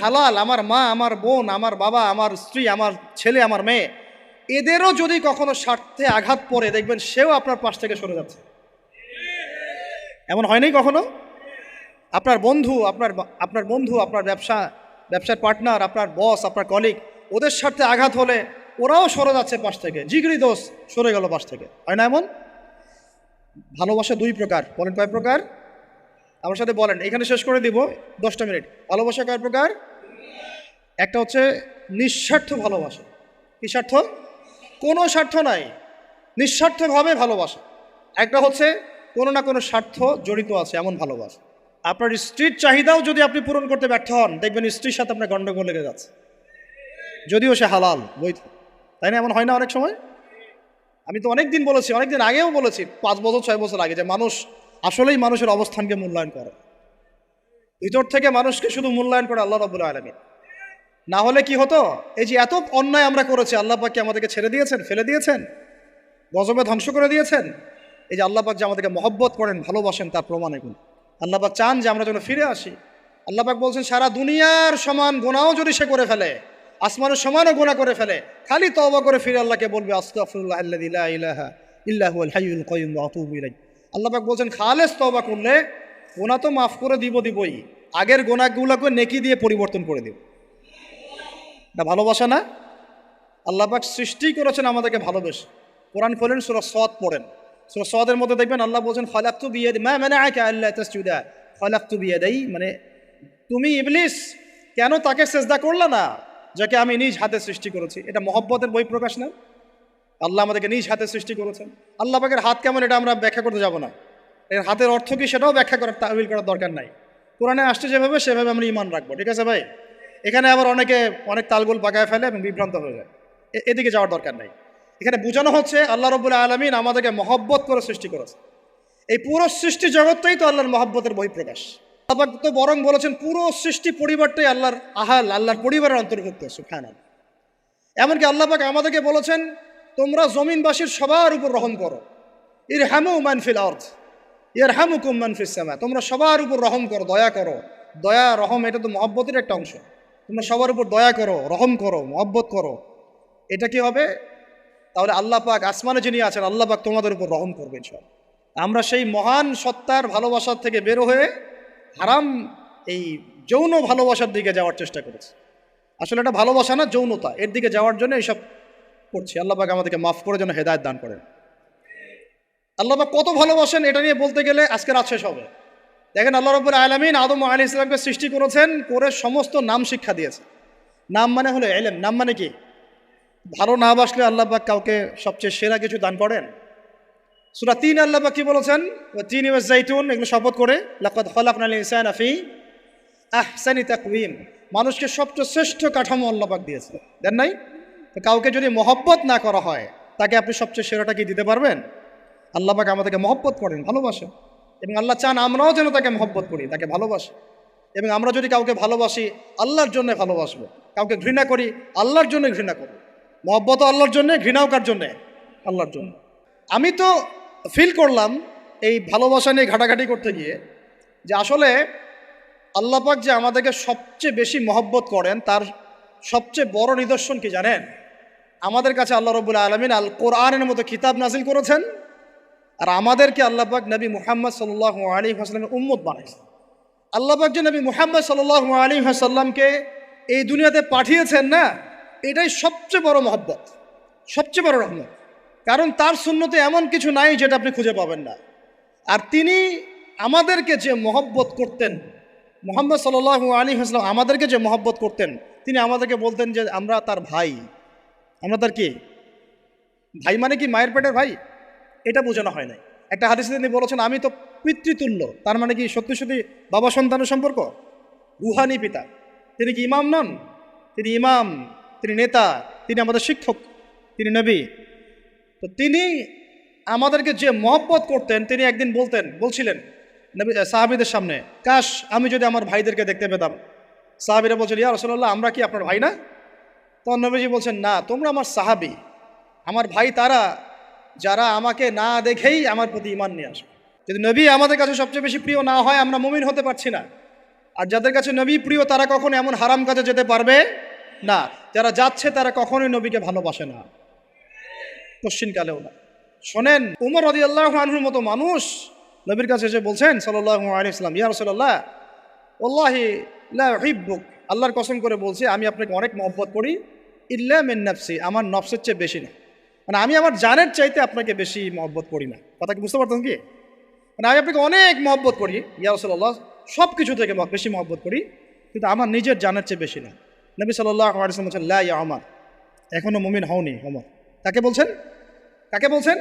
হালাল, আমার মা, আমার বোন, আমার বাবা, আমার স্ত্রী, আমার ছেলে, আমার মেয়ে, এদেরও যদি কখনো স্বার্থে আঘাত পড়ে, দেখবেন সেও আপনার পাশ থেকে সরে যাচ্ছে। এমন হয়নি কখনো? আপনার বন্ধু, আপনার আপনার বন্ধু, আপনার ব্যবসা, ব্যবসার পার্টনার, আপনার বস, আপনার কলিগ, ওদের স্বার্থে আঘাত হলে ওরাও সরে যাচ্ছে পাশ থেকে। জিগরি দোষ সরে গেল পাশ থেকে। হয় না এমন? ভালোবাসা দুই প্রকার। বলেন কয় প্রকার? আমার সাথে বলেন, এখানে শেষ করে দিব, দশটা মিনিট। ভালোবাসা কয় প্রকার? একটা হচ্ছে নিঃস্বার্থ ভালোবাসা। কি স্বার্থ? কোনো স্বার্থ নাই। নিঃস্বার্থভাবে ভালোবাসা। একটা হচ্ছে কোনো না কোনো স্বার্থ জড়িত আছে, এমন ভালোবাসা। আপনার স্ত্রীর চাহিদাও যদি আপনি পূরণ করতে ব্যর্থ হন, দেখবেন স্ত্রীর সাথে আপনার গণ্ডগোল লেগে যাচ্ছে। যদিও সে হালাল, বৈধ। তাই না? এমন হয় না অনেক সময়? আমি তো অনেক দিন বলেছি অনেক দিন আগেও বলেছি, পাঁচ বছর, ছয় বছর আগে, যে মানুষ আসলেই মানুষের অবস্থানকে মূল্যায়ন করে। ভিতর থেকে মানুষকে শুধু মূল্যায়ন করে আল্লাহ রবুল আলমী না হলে কি হতো? এই যে এত অন্যায় আমরা করেছি, আল্লাহ পাক আমাদেরকে ছেড়ে দিয়েছেন, ফেলে দিয়েছেন? গজবে ধ্বংস করে দিয়েছেন? এই যে আল্লাহ পাক যে আমাদেরকে মহব্বত করেন, ভালোবাসেন, তার প্রমাণ এগুলো। আল্লাহ পাক চান যে আমরা যেন ফিরে আসি। আল্লাহ পাক বলছেন, সারা দুনিয়ার সমান গোনাও যদি সে করে ফেলে, আসমানের সমানও গোনা করে ফেলে, খালি তওবা করে ফিরে আল্লাহকে বলবে লা ইলাহা ইল্লা হুয়াল হাইয়ুল কাইয়্যুম ওয়া আতুবু আল্লাহ পাক বলছেন, খালেস তওবা করলে গোনা তো মাফ করে দিব দিবই, আগের গোনাগুলোকে নেকি দিয়ে পরিবর্তন করে দিব। এটা ভালোবাসা না? আল্লাহ পাক সৃষ্টি করেছেন আমাদেরকে ভালোবেসে। কোরআন খোলেন, সুরা সদ পড়েন। সুরা সদের মধ্যে দেখবেন আল্লাহ বলছেন, ফলাক্তু বিয়ে মা মানে আকে আল্লাহ তসজুদা। ফলাক্তু বিয়ে দেই মানে তুমি ইবলিস, কেন তাকে সেজদা করলে না, যাকে আমি নিজ হাতে সৃষ্টি করেছি? এটা মহব্বতের বই প্রকাশ না? আল্লাহ আমাদেরকে নিজ হাতে সৃষ্টি করেছেন। আল্লাহ পাকের হাত কেমন, এটা আমরা ব্যাখ্যা করতে যাব না। এর হাতের অর্থ কি সেটাও ব্যাখ্যা করার তাহবিল করার দরকার নাই। কোরআনে আসছে যেভাবে, সেভাবে আমরা ইমান রাখব। ঠিক আছে ভাই? এখানে আবার অনেকে অনেক তালগোল পাকায় ফেলে এবং বিভ্রান্ত হয়ে যায়। এদিকে যাওয়ার দরকার নেই। এখানে বোঝানো হচ্ছে আল্লাহ রবুল্লা আলমিন আমাদেরকে মহব্বত করে সৃষ্টি করেছে। এই পুরো সৃষ্টি জগৎটাই তো আল্লাহর মহব্বতের বহিঃপ্রকাশ। পাক তো বরং বলেছেন, পুরো সৃষ্টি পরিবারটাই আল্লাহর আহাল, আল্লাহর পরিবারের অন্তর্ভুক্ত সুফান এমনকি আল্লাহ পাক আমাদেরকে বলেছেন, তোমরা জমিনবাসীর সবার উপর রহম করো। ইর হ্যামু মানফিল অর্থ ইয়ার হ্যামু কুম মানফিস তোমরা সবার উপর রহম করো, দয়া করো। দয়া, রহম, এটা তো মহব্বতের একটা অংশ। তোমরা সবার উপর দয়া করো, রহম করো, মহব্বত করো। এটা কি হবে? তাহলে আল্লাহ পাক আসমানে যিনি আছেন, আল্লাহ পাক তোমাদের উপর রহম করবেন সব আমরা সেই মহান সত্তার ভালোবাসার থেকে বের হয়ে হারাম এই যৌন ভালোবাসার দিকে যাওয়ার চেষ্টা করেছি। আসলে এটা ভালোবাসা না, যৌনতা। এর দিকে যাওয়ার জন্য এইসব করছি। আল্লাহ পাক আমাদেরকে মাফ করে যেন হেদায়ত দান করেন। আল্লাহ পাক কত ভালোবাসেন এটা নিয়ে বলতে গেলে আজকে রাত শেষ হবে। দেখেন আল্লাহ রব্বুল আলমিন আদম আলী ইসলামকে সৃষ্টি করেছেন করে সমস্ত নাম শিক্ষা দিয়েছে। নাম মানে হলো এলেম। নাম মানে কি? ভালো না বাসলে আল্লাহ পাক কাউকে সবচেয়ে সেরা কিছু দান করেন। সুরা তিন আল্লাহ পাক কি বলেছেন? তিন ইউএস জাইতুন এগুলো শপথ করে, লাকাদ খলাকনা আল ইনসান আফি আহসানি তাকওয়িম। মানুষকে সবচেয়ে শ্রেষ্ঠ কাঠামো আল্লাহ পাক দিয়েছে। দেন নাই? কাউকে যদি মহব্বত না করা হয়, তাকে আপনি সবচেয়ে সেরাটা কি দিতে পারবেন? আল্লাহ পাক আমাদেরকে মহব্বত করেন, ভালোবাসেন। এবং আল্লাহ চান আমরাও যেন তাকে মহব্বত করি, তাকে ভালোবাসি। এবং আমরা যদি কাউকে ভালোবাসি, আল্লাহর জন্য ভালোবাসবো। কাউকে ঘৃণা করি, আল্লাহর জন্য ঘৃণা করি মহব্বত আল্লাহর জন্যে, ঘৃণাও কার জন্যে? আল্লাহর জন্য। আমি তো ফিল করলাম এই ভালোবাসা নিয়ে ঘাটাঘাটি করতে গিয়ে যে আসলে আল্লাহ পাক যে আমাদেরকে সবচেয়ে বেশি মহব্বত করেন, তার সবচেয়ে বড় নিদর্শন কি জানেন? আমাদের কাছে আল্লাহ রবুল্লা আলমিন আল কোরআনের মতো কিতাব নাজিল করেছেন। আর আমাদেরকে আল্লাহ পাক নবী মুহাম্মদ সাল্লাহ আলী হাসলামের উম্মত বানাইছেন। আল্লাহ পাক যে নবী মুহাম্মদ সাল্লাহ আলী হাসাল্লামকে এই দুনিয়াতে পাঠিয়েছেন না, এটাই সবচেয়ে বড় মহব্বত, সবচেয়ে বড় রহমত। কারণ তার শূন্যতে এমন কিছু নাই যেটা আপনি খুঁজে পাবেন না। আর তিনি আমাদেরকে যে মহব্বত করতেন, মোহাম্মদ সাল্লাহ আলী হাসলাম আমাদেরকে যে মহব্বত করতেন, তিনি আমাদেরকে বলতেন যে আমরা তার ভাই। আমরা তার কি? ভাই মানে কি মায়ের পেটের ভাই? এটা বোঝানো হয় নাই। একটা হাদিসে তিনি বলেছেন, আমি তো পিতৃতুল্য তার মানে কি সত্যি সত্যি বাবা সন্তানের সম্পর্ক? রুহানি পিতা। তিনি কি ইমাম নন? তিনি ইমাম, তিনি নেতা, তিনি আমাদের শিক্ষক, তিনি নবী। তো তিনি আমাদেরকে যে মহব্বত করতেন, তিনি একদিন বলতেন, বলছিলেন, নবী সাহাবিদের সামনে, কাশ, আমি যদি আমার ভাইদেরকে দেখতে পেতাম। সাহাবিরা বলছেন, ইয়া রসল্লাহ আমরা কি আপনার ভাই না? তখন নবীজি বলছেন, না, তোমরা আমার সাহাবি। আমার ভাই তারা যারা আমাকে না দেখেই আমার প্রতি ইমান নিয়ে আসবে। যদি নবী আমাদের কাছে সবচেয়ে বেশি প্রিয় না হয়, আমরা মুমিন হতে পারছি না। আর যাদের কাছে নবী প্রিয়, তারা কখনো এমন হারাম কাজে যেতে পারবে না। যারা যাচ্ছে, তারা কখনোই নবীকে ভালোবাসে না। পশ্চিমকালেও না। শোনেন, উমর রদি আল্লাহ আনহুর মতো মানুষ নবীর কাছে এসে বলছেন সাল্লাহ আলিয়াল্লাম ইয়া রসল্লাহ ওল্লাহি আল্লাহর কসম করে বলছি, আমি আপনাকে অনেক মহব্বত করি, ইল্লা মিন নাফসি, আমার নফসের চেয়ে বেশি না। মানে আমি আমার জানের চাইতে আপনাকে বেশি মহব্বত করি না। কথা কি বুঝতে পারতাম কি? মানে আমি আপনাকে অনেক মহব্বত করি। ইয়া রসল্লাহ সব কিছু থেকে বেশি মহব্বত করি, কিন্তু আমার নিজের জানের চেয়ে বেশি না। নবী সাল্লাহ বলছেন, লা ইয়া আমার এখনও মুমিন হওনি অমর কাকে বলছেন? কাকে বলছেন?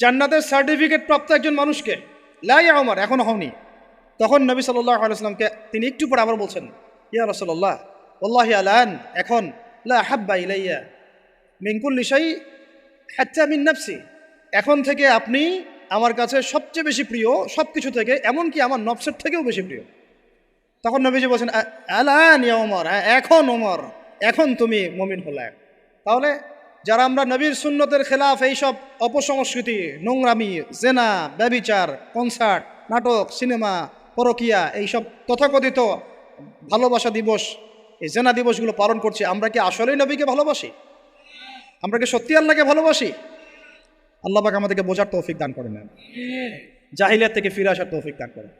জান্নাতের সার্টিফিকেট প্রাপ্ত একজন মানুষকে। লাই আমার এখনও হওনি। তখন নবী সাল্লাহ আলাইসলামকে তিনি একটু পরে আবার বলছেন, ইয়া রসল্লাহ আল্লাহ আলান এখন লা হাব্বা ইলাইয়া। মিঙ্কুল লিসাই হ্যাচ্চা মিন এখন থেকে আপনি আমার কাছে সবচেয়ে বেশি প্রিয় সব কিছু থেকে, এমনকি আমার নফসের থেকেও বেশি প্রিয়। তখন নবীজি বলছেন, "আ- আলান ইয়া ওমর? হ্যাঁ এখন ওমর, এখন তুমি মমিন হলে। তাহলে যারা আমরা নবীর সুন্নতের খেলাফ এইসব অপসংস্কৃতি, নোংরামি, জেনা, ব্যবিচার, কনসার্ট, নাটক, সিনেমা, পরকিয়া, এইসব তথাকথিত ভালোবাসা দিবস, এই জেনা দিবসগুলো পালন করছি, আমরা কি আসলেই নবীকে ভালোবাসি? আমরা কি সত্যি আল্লাহকে ভালোবাসি? আল্লাহ পাক আমাদেরকে বোঝার তৌফিক দান করে করেন জাহিলিয়াত থেকে ফিরে আসার তৌফিক দান করেন।